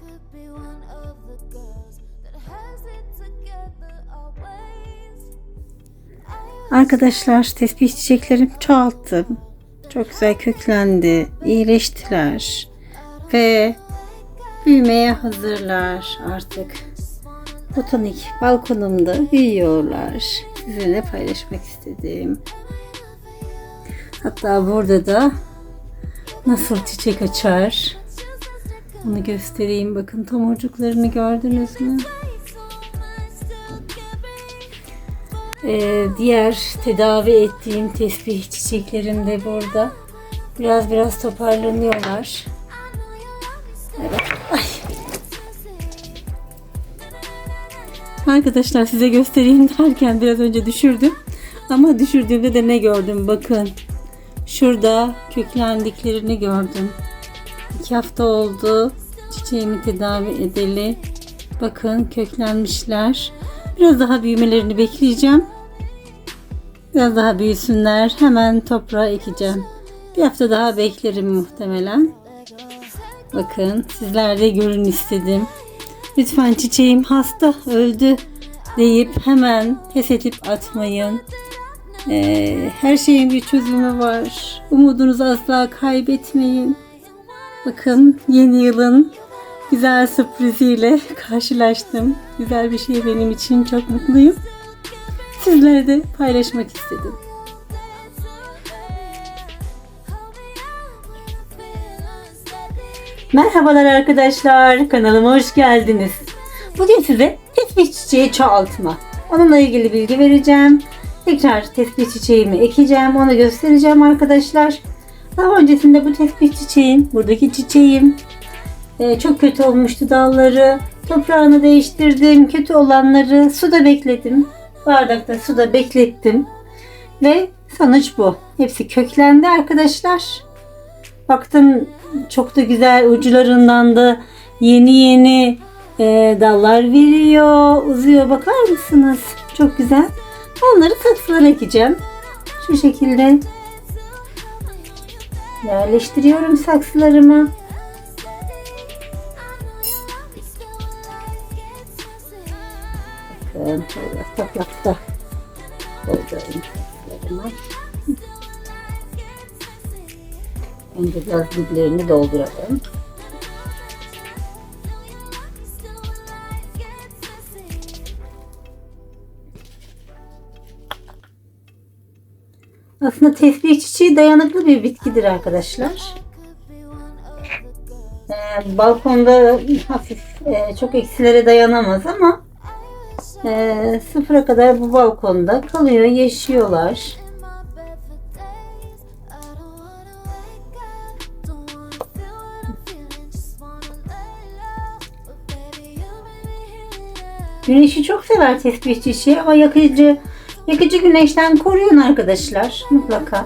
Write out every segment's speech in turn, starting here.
could be one of the girls that has it together always. Arkadaşlar tesbih çiçeklerim çoğalttım. Çok güzel köklendi, iyileştiler ve büyümeye hazırlar artık. Botanik balkonumda büyüyorlar. Sizinle paylaşmak istedim. Hatta burada da nasıl çiçek açar onu göstereyim. Bakın tomurcuklarını gördünüz mü? Ee, diğer tedavi ettiğim tesbih çiçeklerim de burada. Biraz biraz toparlanıyorlar. Evet. Ay. Arkadaşlar size göstereyim derken biraz önce düşürdüm. Ama düşürdüğümde de ne gördüm bakın. Şurada köklendiklerini gördüm. İki hafta oldu çiçeğimi tedavi edeli. Bakın köklenmişler. Biraz daha büyümelerini bekleyeceğim. Biraz daha büyüsünler. Hemen toprağa ekeceğim. Bir hafta daha beklerim muhtemelen. Bakın sizler de görün istedim. Lütfen çiçeğim hasta öldü deyip hemen pes edip atmayın. Ee, her şeyin bir çözümü var. Umudunuzu asla kaybetmeyin. Bakın yeni yılın güzel sürpriziyle karşılaştım. Güzel bir şey benim için çok mutluyum. Sizlere de paylaşmak istedim. Merhabalar arkadaşlar. Kanalıma hoş geldiniz. Bugün size tesbih çiçeği çoğaltma. Onunla ilgili bilgi vereceğim. Tekrar tesbih çiçeğimi ekeceğim. Onu göstereceğim arkadaşlar. Daha öncesinde bu tesbih çiçeğin, buradaki çiçeğim ee, çok kötü olmuştu dalları. Toprağını değiştirdim. Kötü olanları suda bekledim. Bardakta suda beklettim. Ve sonuç bu. Hepsi köklendi arkadaşlar. Baktım çok da güzel uçlarından da yeni yeni e, dallar veriyor. Uzuyor bakar mısınız? Çok güzel. Onları saksılara ekeceğim. Şu şekilde yerleştiriyorum saksılarımı. Bakın şöyle toprakta koyacağım saksılarımı. Önce biraz diplerini dolduralım. Aslında tesbih çiçeği dayanıklı bir bitkidir arkadaşlar. Ee, balkonda hafif e, çok eksilere dayanamaz ama e, sıfıra kadar bu balkonda kalıyor, yaşıyorlar. Güneşi çok sever tesbih çiçeği ama yakıcı yakıcı güneşten koruyun arkadaşlar mutlaka.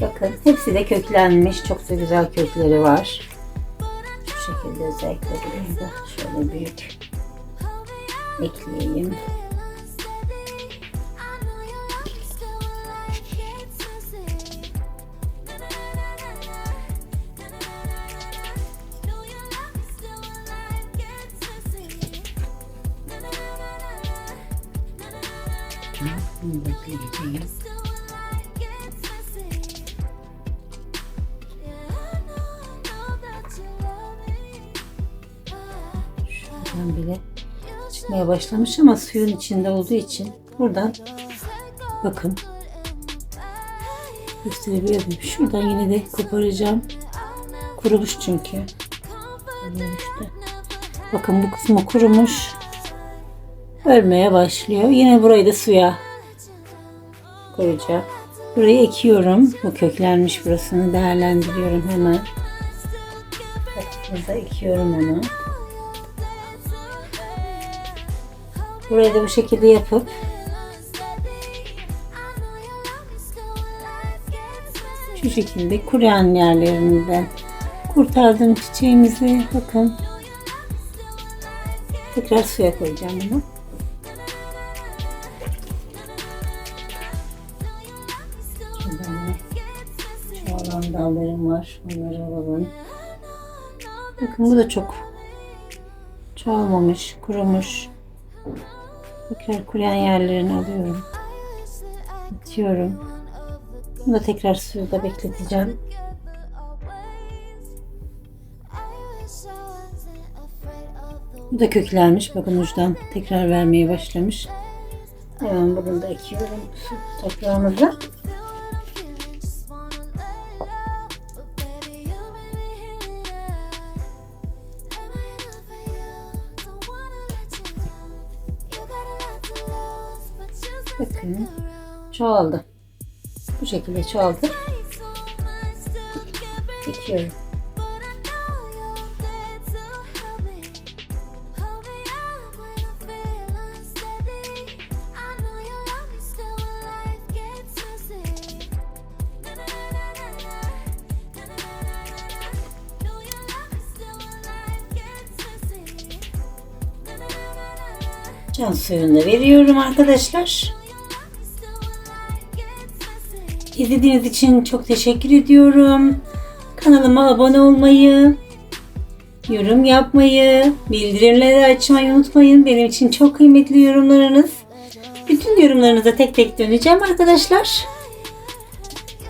Bakın hepsi de köklenmiş. Çok da güzel kökleri var. Şu şekilde özellikle burayı da şöyle büyük ekleyeyim. Bunu da ekleyeceğim. Şuradan bile çıkmaya başlamış ama suyun içinde olduğu için buradan bakın gösterebiliyor muyum? Şuradan yine de koparacağım. Kurumuş çünkü. Bakın bu kısmı kurumuş. Ölmeye başlıyor. Yine burayı da suya koyacağım. Burayı ekiyorum. Bu köklenmiş burasını değerlendiriyorum hemen. Burada ekiyorum onu. Burayı da bu şekilde yapıp şu şekilde kuruyan yerlerinden kurtardım çiçeğimizi. Bakın. Tekrar suya koyacağım bunu. Şuradan dallarım var. Onları alalım. Bakın bu da çok çoğalmamış, kurumuş. Tekrar kuruyan yerlerini alıyorum. Atıyorum. Bunu da tekrar suda bekleteceğim. Bu da köklenmiş. Bakın uçtan tekrar vermeye başlamış. Hemen bunu da ekiyorum toprağımıza. Bakın çoğaldı. Bu şekilde çoğaldı. Ekiyorum. Can suyunu da veriyorum arkadaşlar. İzlediğiniz için çok teşekkür ediyorum. Kanalıma abone olmayı, yorum yapmayı, bildirimleri açmayı unutmayın. Benim için çok kıymetli yorumlarınız. Bütün yorumlarınıza tek tek döneceğim arkadaşlar.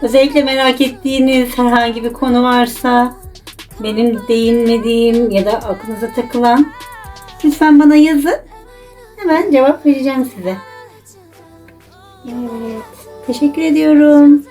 Özellikle merak ettiğiniz herhangi bir konu varsa, benim değinmediğim ya da aklınıza takılan lütfen bana yazın. Hemen cevap vereceğim size. Evet. Teşekkür ediyorum.